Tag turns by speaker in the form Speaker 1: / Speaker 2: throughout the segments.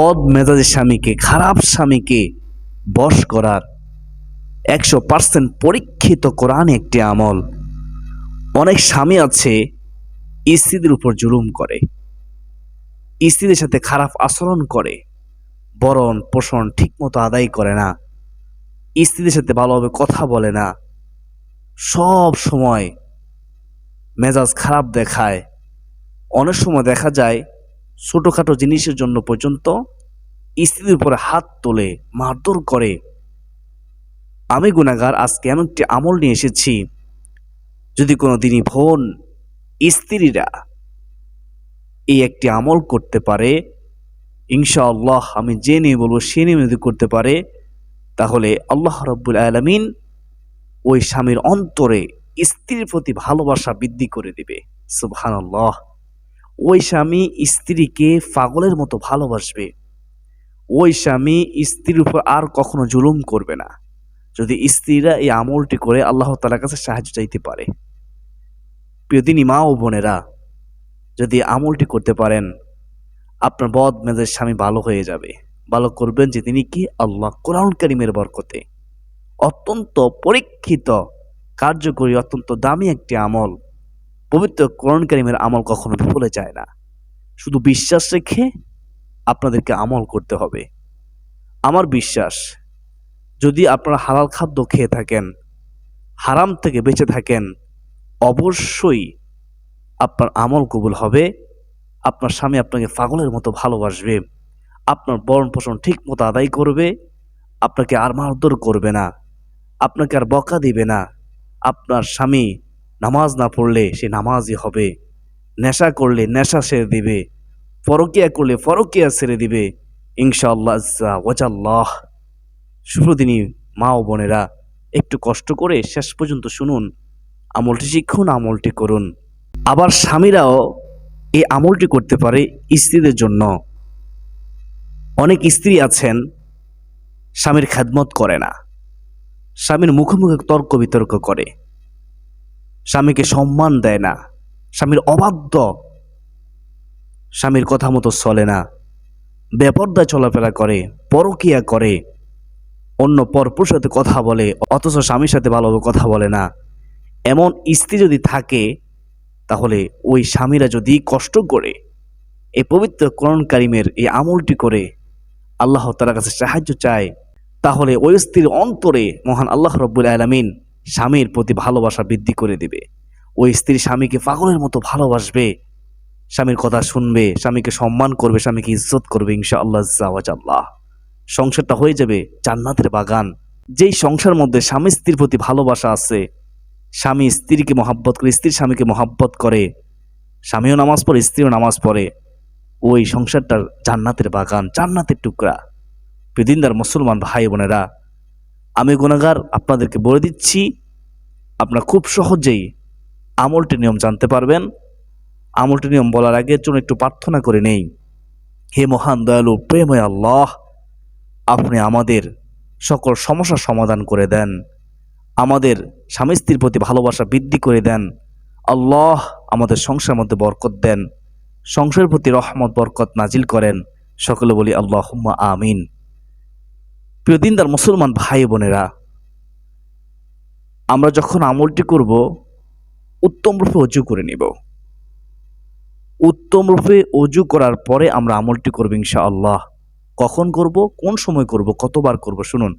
Speaker 1: বদ মেজাজের স্বামীকে, খারাপ স্বামীকে বশ করার একশো পার্সেন্ট পরীক্ষিত কোরআন একটি আমল। অনেক স্বামী আছে স্ত্রীদের উপর জুলুম করে স্ত্রীদের সাথে খারাপ আচরণ করে, বরণ পোষণ ঠিকমতো আদায় করে না স্ত্রীদের সাথে ভালোভাবে কথা বলে না, সব সময় মেজাজ খারাপ দেখায়। অনেক সময় দেখা যায় ছোটোখাটো জিনিসের জন্য পর্যন্ত স্ত্রীর উপরে হাত তোলে, মারধর করে। আমি গুণাগার আজকে এমন একটি আমল নিয়ে এসেছি, যদি কোনো দিনই বোন স্ত্রীরা এই একটি আমল করতে পারে, ইনশাআল্লাহ আমি যে নিয়ে বলব সে নিয়ে যদি করতে পারে, তাহলে আল্লাহ রব্বুল আলমিন ওই স্বামীর অন্তরে স্ত্রীর প্রতি ভালোবাসা বৃদ্ধি করে দিবে। সুবহানাল্লাহ। ওই স্বামী স্ত্রীকে পাগলের মতো ভালোবাসবে। ওই স্বামী স্ত্রীর উপর আর কখনো জুলুম করবে না। যদি স্ত্রীরা এই আমলটি করে, আল্লাহ তালার কাছে সাহায্য চাইতে পারে। প্রিয়দিনী মা ও বোনেরা, যদি আমলটি করতে পারেন, আপনার বদ মেজাজ স্বামী ভালো হয়ে যাবে। ভালো করবেন যে তিনি কি? আল্লাহ কোরআন করিমের বরকতে। অত্যন্ত পরীক্ষিত, কার্যকরী, অত্যন্ত দামি একটি আমল। পবিত্র করিমের আমল কখনো বিফলে যায় না। শুধু বিশ্বাস রেখে আপনাদেরকে আমল করতে হবে। আমার বিশ্বাস, যদি আপনারা হালাল খাদ্য খেয়ে থাকেন, হারাম থেকে বেঁচে থাকেন, অবশ্যই আপনার আমল কবুল হবে। আপনার স্বামী আপনাকে পাগলের মতো ভালোবাসবে। আপনার বরণ পোষণ ঠিক মতো আদায় করবে। আপনাকে আর মারধর করবে না। আপনাকে আর বকা দিবে না। আপনার স্বামী নামাজ না পড়লে সে নামাজই হবে। নেশা করলে নেশা ছেড়ে দিবে। ফরকিয়া করলে ফরকিয়া ছেড়ে দিবে। ইনশাআল্লাহ ওয়াজাল্লাহ। শুভদিনী মা ও বোনেরা, একটু কষ্ট করে শেষ পর্যন্ত শুনুন, আমলটি শিখুন, আমলটি করুন। আবার স্বামীরাও এই আমলটি করতে পারে স্ত্রীদের জন্য। অনেক স্ত্রী আছেন, স্বামীর খেদমত করে না। স্বামীর মুখে মুখে তর্ক বিতর্ক করে। স্বামীকে সম্মান দেয় না। স্বামীর অবাধ্য। স্বামীর কথা মতো চলে না। বেপর্দায় চলাফেরা করে, পরকিয়া করে। অন্য পরপুর সাথে কথা বলে, অথচ স্বামীর সাথে ভালোভাবে কথা বলে না। এমন স্ত্রী যদি থাকে, তাহলে ওই স্বামীরা যদি কষ্ট করে এই পবিত্র কোরআন কারিমের এই আমলটি করে, আল্লাহ তালার কাছে সাহায্য চায়, তাহলে ওই স্ত্রীর অন্তরে মহান আল্লাহ রব্বুল আলমিন স্বামীর প্রতি ভালোবাসা বৃদ্ধি করে দিবে। ওই স্ত্রী স্বামীকে পাগলের মতো ভালোবাসবে, স্বামীর কথা শুনবে, স্বামীকে সম্মান করবে, স্বামীকে ইজ্জত করবে ইনশা আল্লাহ সংসারটা হয়ে যাবে জান্নাতের বাগান। যেই সংসার মধ্যে স্বামী স্ত্রীর প্রতি ভালোবাসা আছে, স্বামী স্ত্রীকে মহাব্বত করে স্ত্রী স্বামীকে মহাব্বত করে, স্বামীও নামাজ পড়ে, স্ত্রীও নামাজ পড়ে, ওই সংসারটার জান্নাতের বাগান, জান্নাতের টুকরা। পৃথিবীর মুসলমান ভাই বোনেরা আমি গুণাগার আপনাদেরকে বলে দিচ্ছি, আপনারা খুব সহজেই আমলটি নিয়ম জানতে পারবেন। আমলটি নিয়ম বলার আগে জন্য একটু প্রার্থনা করে নেই। হে মহান, দয়ালু প্রেময় আল্লাহ, আপনি আমাদের সকল সমস্যার সমাধান করে দেন। আমাদের স্বামী স্ত্রীর প্রতি ভালোবাসা বৃদ্ধি করে দেন। আল্লাহ আমাদের সংসারের মধ্যে বরকত দেন। সংসারের প্রতি রহমত, বরকত নাজিল করেন। সকলে বলি আল্লাহ আমিন। প্রিয় দিনদার মুসলমান ভাই বোনেরা, আমরা যখন আমলটি করব, উত্তম রূপে অজু করে নিব। উত্তম রূপে অজু করার পরে আমরা আমলটি করব ইনশা আল্লাহ কখন করব, কোন সময় করব, কতবার করব, শুনুন।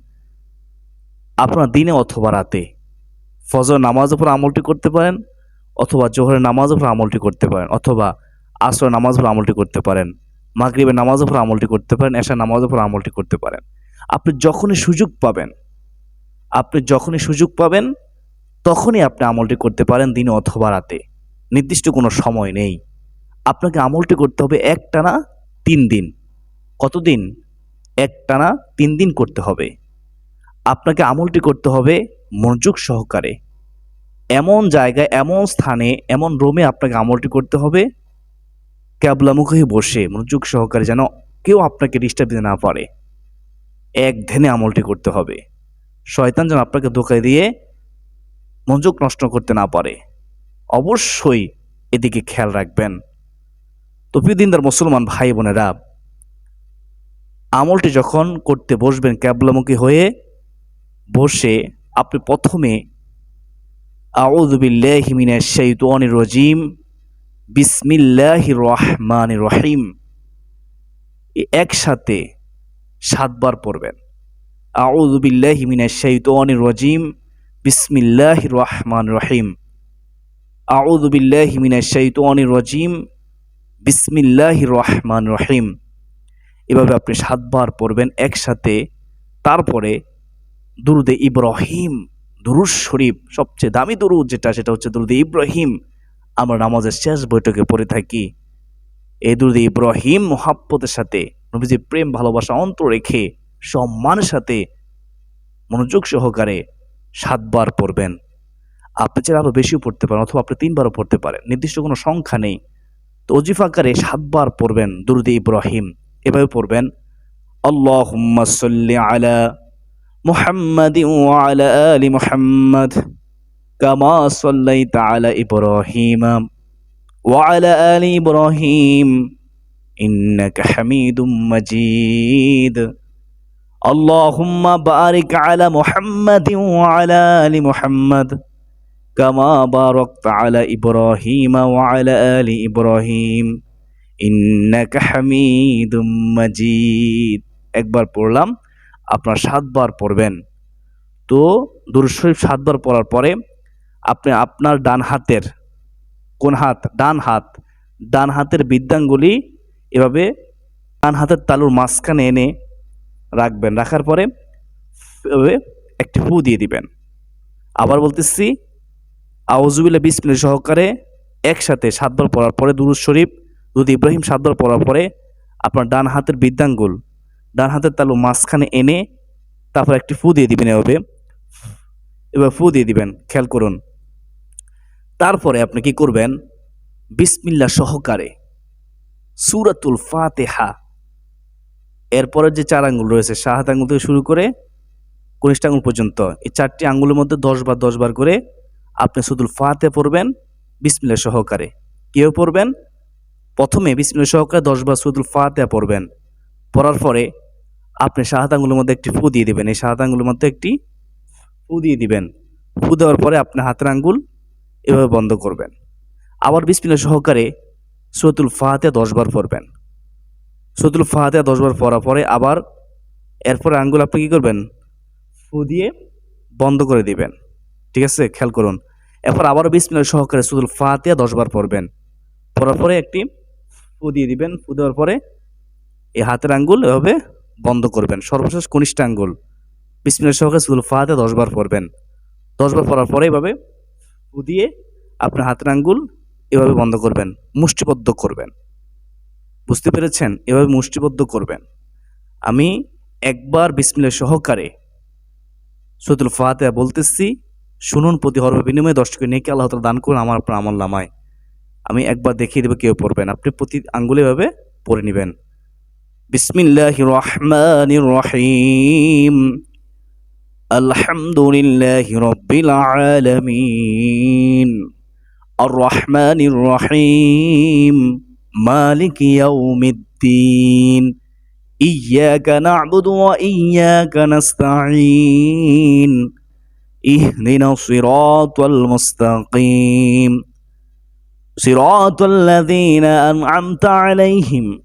Speaker 1: আপনার দিনে অথবা রাতে ফজর নামাজ উপর আমলটি করতে পারেন, অথবা জোহরের নামাজ উপর আমলটি করতে পারেন, অথবা আসর নামাজ উপর আমলটি করতে পারেন, মাগরিবের নামাজ উপর আমলটি করতে পারেন এশা নামাজ উপর আমলটি করতে পারেন। আপনি যখনই সুযোগ পাবেন, আপনি যখনই সুযোগ পাবেন, তখনই আপনি আমলটি করতে পারেন দিনে অথবা রাতে। নির্দিষ্ট কোনো সময় নেই। আপনাকে আমলটি করতে হবে এক টানা তিন দিন। কতদিন? এক টানা তিন দিন করতে হবে। আপনাকে আমলটি করতে হবে মনোযোগ সহকারে। এমন জায়গায়, এমন স্থানে, এমন রোমে আপনাকে আমলটি করতে হবে। ক্যাবলামুখে বসে মনোযোগ সহকারে যেন কেউ আপনাকে ডিস্টার্ব দিতে না পারে। এক ধ্যানে আমলটি করতে হবে। শয়তান যেন আপনাকে ধোকায় দিয়ে মনোযোগ নষ্ট করতে না পারে। অবশ্যই এদিকে খেয়াল রাখবেন। তো দিনদার মুসলমান ভাই বোনেরা, আমলটি যখন করতে বসবেন ক্যাবলামুখী হয়ে, বসে আপনি প্রথমে রাজিম, বিসমিল্লাহির রহমানির রহিম একসাথে সাতবার পড়বেন। আউদুবিল্লাহি মিনাশ শাইতানির রাজিম। বিসমিল্লাহির রহমানির রহিম। আউদুবিল্লাহি মিনাশ শাইতানির রাজিম। বিসমিল্লাহির রহমানির রহিম। এভাবে আপনি সাতবার পড়বেন একসাথে। তারপরে দুরুদে ইব্রাহিম, দুরুদ শরীফ, সবচেয়ে দামি দুরুদ যেটা, সেটা হচ্ছে দুরুদে ইব্রাহিম। আমরা নামাজের শেষ বৈঠকে পড়ে থাকি। এই দুরুদে ইব্রাহিম মোহাব্বতের সাথে নবীজি প্রেম, ভালোবাসা, অন্তর রেখে সম্মানের সাথে মনোযোগ সহকারে সাতবার পড়বেন। আপনি চাইলে আরও বেশিও পড়তে পারেন অথবা আপনি তিনবারও পড়তে পারেন। নির্দিষ্ট কোনো সংখ্যা নেই। তো অজিফাকারে সাতবার পড়বেন। দুরুদে ইব্রাহিম, এভাবে পড়বেন সাল্লি আলা মুহাম্মাদি আলা আলি মুহাম্মাদ কামা সাল্লাইতা আলা ইব্রাহিম ওয়া আলা আলি ইব্রাহিম। ইন্নাকা হামিদুম মাজিদ اللهم بارك على محمد وعلى ال محمد كما باركت على ابراهيم وعلى ال ابراهيم ইন্নাকা হামিদুম মাজিদ একবার পড়লাম আপনার সাতবার পড়বেন তো দুরূদ শরীফ সাতবার পড়ার পরে আপনি আপনার ডান হাতের কোন হাত ডান হাত ডান হাতের বিদ্যাঙ্গুলি এভাবে ডান হাতের তালুর মাঝখানে এনে রাখবেন। রাখার পরে এভাবে একটি ফু দিয়ে দিবেন। আবার বলতেছি আউজুবিল্লা বিসমিল্লা সহকারে একসাথে সাতবার পড়ার পরে দুরুদ শরীফ দুধ ইব্রাহিম সাতবার পড়ার পরে আপনার ডান হাতের বৃদ্ধাঙ্গুল, ডান হাতের তালু মাঝখানে এনে তারপর একটি ফু দিয়ে দিবেন এভাবে। এবার ফু দিয়ে দিবেন, খেয়াল করুন। তারপরে আপনি কি করবেন? বিসমিল্লা সহকারে সুরাতুল ফাতেহা। এরপরে যে চার আঙ্গুল রয়েছে শাহাত আঙ্গুল থেকে শুরু করে কনিষ্ঠ আঙ্গুল পর্যন্ত, এই চারটি আঙ্গুলের মধ্যে দশ বার দশ বার করে আপনি সুদুল ফাতে পড়বেন বিসমিল্লা সহকারে। কেউ পড়বেন? প্রথমে বিসমিল্লা সহকারে দশ বার সুদুল ফাতে পড়বেন। পড়ার পরে আপনি শাহাত আঙ্গুলের মধ্যে একটি ফু দিয়ে দিবেন, এই শাহাত আঙ্গুলের মধ্যে একটি ফু দিয়ে দিবেন। ফু দেওয়ার পরে আপনি হাতের আঙ্গুল এভাবে বন্ধ করবেন। আবার বিসমিল্লা সহকারে সুরতুল ফাহাতে দশবার পড়বেন। সুরতুল ফাহাতে দশবার পড়ার পরে আবার এরপরে আঙ্গুল আপনি কী করবেন? ফু দিয়ে বন্ধ করে দিবেন। ঠিক আছে? খেয়াল করুন। এরপর আবারও বিসমিল্লা সহকারে সুদুল ফাতিয়া দশবার পড়বেন। পড়ার পরে একটি ফু দিয়ে দিবেন। ফু দেওয়ার পরে এই হাতের আঙ্গুল এভাবে বন্ধ করবেন। সর্বশেষ কনিষ্ঠ আঙ্গুল। বিসমিল্লা সহকারে সুদুল ফাতিয়া দশবার পড়বেন। দশবার পড়ার পরে এভাবে ফু দিয়ে আপনার হাতের আঙ্গুল এভাবে বন্ধ করবেন, মুষ্টিবদ্ধ করবেন। বুঝতে পেরেছেন? এভাবে মুষ্টিবদ্ধ করবেন। আমি একবার বিসমিল্লা সহকারে সৈতুল ফাতেহা বলতেছি, শুনুন প্রতি হরফ বিনিময়ে দশ টাকা নেকি আল্লাহ তালা দান করুন, আমার আপনার আমল নামায়। আমি একবার দেখিয়ে দেবো কেউ পড়বেন। আপনি প্রতি আঙ্গুলে ভাবে পড়ে নেবেন। বিসমিল্লাহ রহমান রহিম। আলহামদুলিল্লাহ রব্বিল আলামিন। আর রহমান রহিম মালিক ইয়াউমিদ্দিন إياك نعبد وإياك نستعين اهدنا الصراط المستقيم صراط الذين أنعمت عليهم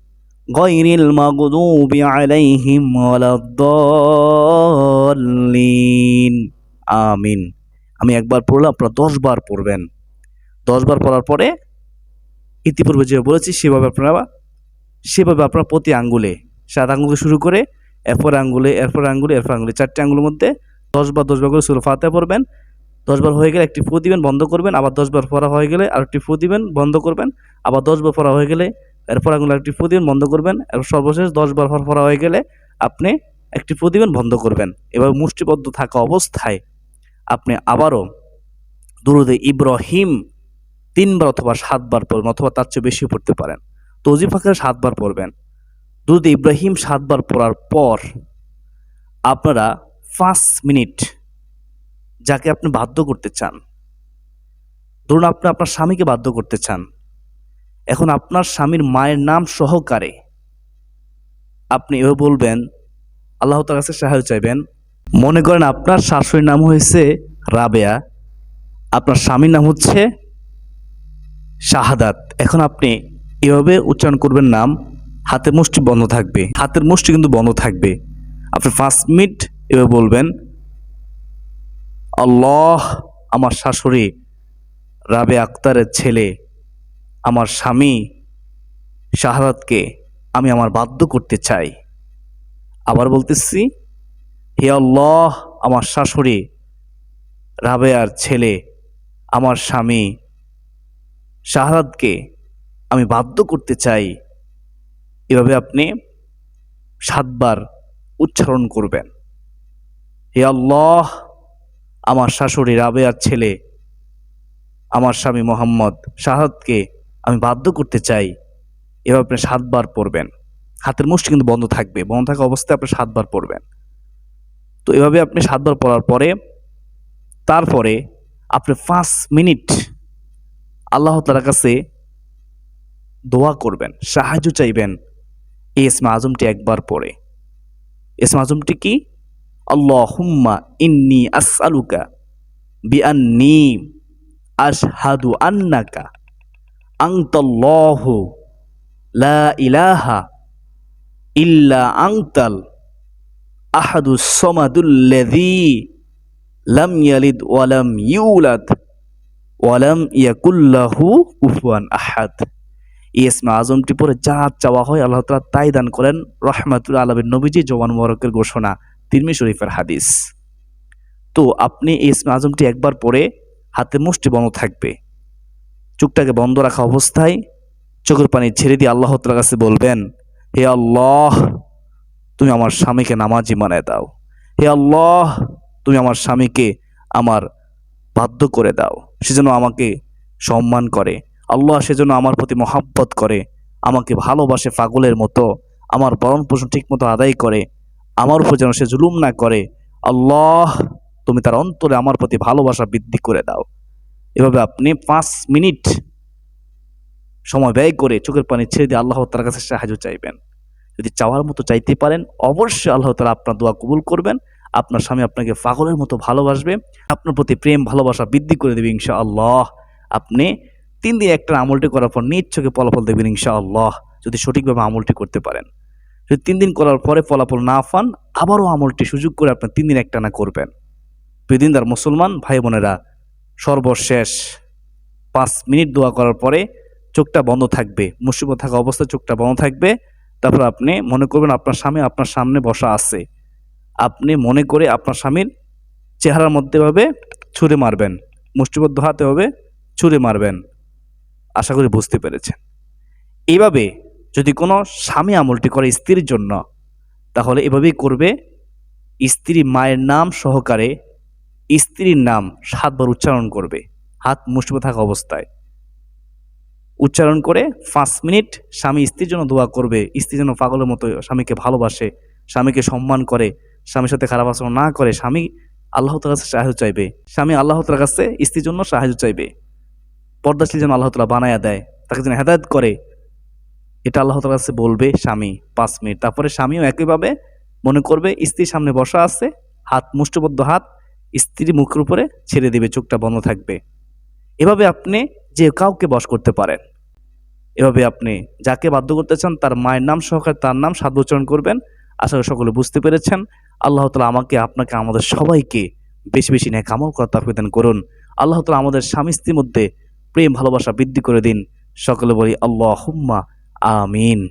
Speaker 1: غير المغضوب عليهم ولا الضالين আমিন আমি একবার পড়লাম আপনারা দশ বার পড়বেন দশ বার পড়ার পরে ইতিপূর্বে যে বলেছি, সেভাবে আপনারা, সেভাবে আপনার প্রতি আঙ্গুলে, সাত আঙ্গুল শুরু করে, এরপর আঙ্গুলে এরপর আঙ্গুলে এরপর আঙ্গুলে, চারটে আঙ্গুলের মধ্যে দশবার দশবার করে সুর ফাতে পড়বেন। দশবার হয়ে গেলে একটি ফু দিবেন বন্ধ করবেন, আবার দশবার পড়া হয়ে গেলে আরেকটি ফু দিবেন বন্ধ করবেন, আবার দশবার পড়া হয়ে গেলে এরপর আঙ্গুলে একটি ফু দিবেন বন্ধ করবেন, এরপর সর্বশেষ দশবার পড়া হয়ে গেলে আপনি একটি ফু দিবেন বন্ধ করবেন। এবার মুষ্টিবদ্ধ থাকা অবস্থায় আপনি আবারও দুরুদে ইব্রাহিম তিনবার অথবা সাতবার পড়বেন অথবা তার চেয়ে বেশিও পড়তে পারেন। তজিফাকে সাতবার পড়বেন। দুরুদ ইব্রাহিম সাতবার পড়ার পর আপনারা পাঁচ মিনিট যাকে আপনি বাধ্য করতে চান, ধরুন আপনি আপনার স্বামীকে বাধ্য করতে চান, এখন আপনার স্বামীর মায়ের নাম সহকারে আপনি এভাবে বলবেন, আল্লাহ তার কাছে সাহায্য চাইবেন, মনে করেন আপনার শাশুড়ির নাম হয়েছে রাবেয়া, আপনার স্বামীর নাম হচ্ছে শাহাদাত। এখন আপনি এভাবে উচ্চারণ করবেন নাম, হাতের মুষ্টি বন্ধ থাকবে। হাতের মুষ্টি কিন্তু বন্ধ থাকবে। আপনি পাঁচ মিনিট এভাবে বলবেন, আল্লাহ আমার শাশুড়ি, রাবে আক্তারের ছেলে, আমার স্বামী, শাহাদাতকে আমি আমার বাধ্য করতে চাই। আবার বলতেছি, হে আল্লাহ আমার শাশুড়ি রাবেয়ার ছেলে, আমার স্বামী শাহাদকে আমি বাধ্য করতে চাই, এভাবে আপনি সাতবার উচ্চারণ করবেন। হে আল্লাহ, আমার শাশুড়ি রাবেয়ার ছেলে, আমার স্বামী মোহাম্মদ শাহাদকে আমি বাধ্য করতে চাই, এভাবে আপনি সাতবার পড়বেন। হাতের মুষ্টি কিন্তু বন্ধ থাকবে, বন্ধ থাকা অবস্থায় আপনি সাতবার পড়বেন। তো এভাবে আপনি সাতবার পড়ার পরে, তারপরে আপনি পাঁচ মিনিট আল্লাহ তালার কাছে দোয়া করবেন, সাহায্য চাইবেন এই ইসমা আজমটি একবার পরে ইসমা আজমটি কি? আল্লাহ হুম্মা ইন্নি আসআলুকা বিআন্নি আশহাদু আন্নাকা আংতাল্লাহু লা ইলাহা ইল্লা আংতাল আহাদু সমাদুল্লাযী লাম ইয়ালিদ ওয়ালাম ইউলাদ। ওয়ালাম ইয়াকুল্লাহু কুফুয়ান আহাদ। ইসমা আজমটি পরে যা চাওয়া হয়, আল্লাহ তালা তাই দান করেন রহমাতুল আলমের নবীজি জওয়ান মোবারকের ঘোষণা তিরমি শরীফের হাদিস। তো আপনি এই ইসমা আজমটি একবার পরে হাতে মুষ্টি বন্ধ থাকবে। চোখটাকে বন্ধ রাখা অবস্থায় চোখের পানি ছেড়ে দিয়ে আল্লাহ তালার কাছে বলবেন, হে আল্লাহ, তুমি আমার স্বামীকে নামাজি মানায় দাও। হে আল্লাহ, তুমি আমার স্বামীকে আমার বাধ্য করে দাও। সেজন্য আমাকে সম্মান করে। আল্লাহ সেজন্য আমার প্রতি মহাব্বত করে। আমাকে ভালোবাসে পাগলের মতো। আমার বরণ পোষণ ঠিকমতো আদায় করে। আমার উপর যেন সে জুলুম না করে। আল্লাহ, তুমি তার অন্তরে আমার প্রতি ভালোবাসা বৃদ্ধি করে দাও। এভাবে আপনি পাঁচ মিনিট সময় ব্যয় করে চোখের পানি ছেড়ে দিয়ে আল্লাহ তার কাছে সাহায্য চাইবেন। যদি চাওয়ার মতো চাইতে পারেন, অবশ্যই আল্লাহ তালা আপনার দোয়া কবুল করবেন। আপনার স্বামী আপনাকে পাগলের মতো ভালোবাসবে, আপনার প্রতি প্রেম, ভালোবাসা বৃদ্ধি করে দেবে ইনশা আল্লাহ আপনি তিন দিন একটা আমলটি করার পর চোখে ফলাফল দেবেন ইনশা আল্লাহ যদি সঠিকভাবে আমলটি করতে পারেন। যদি তিন দিন করার পরে ফলাফল না পান, আবারও আমলটি সুযোগ করে আপনার তিন দিন একটানা করবেন। বেদিনদার মুসলমান, ভাই বোনেরা, সর্বশেষ পাঁচ মিনিট দোয়া করার পরে চোখটা বন্ধ থাকবে, মুসিবত থাকা অবস্থায় চোখটা বন্ধ থাকবে। তারপর আপনি মনে করবেন আপনার স্বামী আপনার সামনে বসা আছে। আপনি মনে করে আপনার স্বামীর চেহারার মধ্যে ভাবে ছুঁড়ে মারবেন। মুষ্টিবদ্ধ হাতে হবে ছুঁড়ে মারবেন। আশা করি বুঝতে পেরেছেন। এইভাবে যদি কোনো স্বামী আমলটি করে স্ত্রীর জন্য, তাহলে এভাবেই করবে স্ত্রী মায়ের নাম সহকারে স্ত্রীর নাম সাতবার উচ্চারণ করবে। হাত মুষ্টিবদ্ধ থাকা অবস্থায়। উচ্চারণ করে পাঁচ মিনিট স্বামী স্ত্রীর জন্য দোয়া করবে। স্ত্রী যেন পাগলের মতো স্বামীকে ভালোবাসে, স্বামীকে সম্মান করে। স্বামীর সাথে খারাপ আচরণ না করে স্বামী আল্লাহ তার কাছে সাহায্য চাইবে। স্বামী আল্লাহ তার কাছে স্ত্রীর জন্য সাহায্য চাইবে। পর্দাশীল যেন আল্লাহ তালা বানায়া দেয়, তাকে যেন হেদায়ত করে। এটা আল্লাহ তার কাছে বলবে স্বামী, পাঁচ মিনিট। তারপরে স্বামীও একইভাবে মনে করবে, স্ত্রীর সামনে বসা আছে, হাত মুষ্টিবদ্ধ হাত স্ত্রী মুখের উপরে ছেড়ে দেবে, চোখটা বন্ধ থাকবে। এভাবে আপনি যে কাউকে বশ করতে পারেন, এভাবে আপনি যাকে বাধ্য করতে চান, তার মায়ের নাম সহকারে তার নাম সাধ্য উচ্চারণ করবেন। আশা করি সকলে বুঝতে পেরেছেন। আল্লাহ তালা আমাকে, আপনাকে, আমাদের সবাইকে বেশি বেশি নেয় কামল করার তাফিদান করুন। আল্লাহ তালা আমাদের স্বামী স্ত্রীর মধ্যে প্রেম, ভালোবাসা বৃদ্ধি করে দিন। সকলে বলি আল্লাহ হুম্মা আমিন।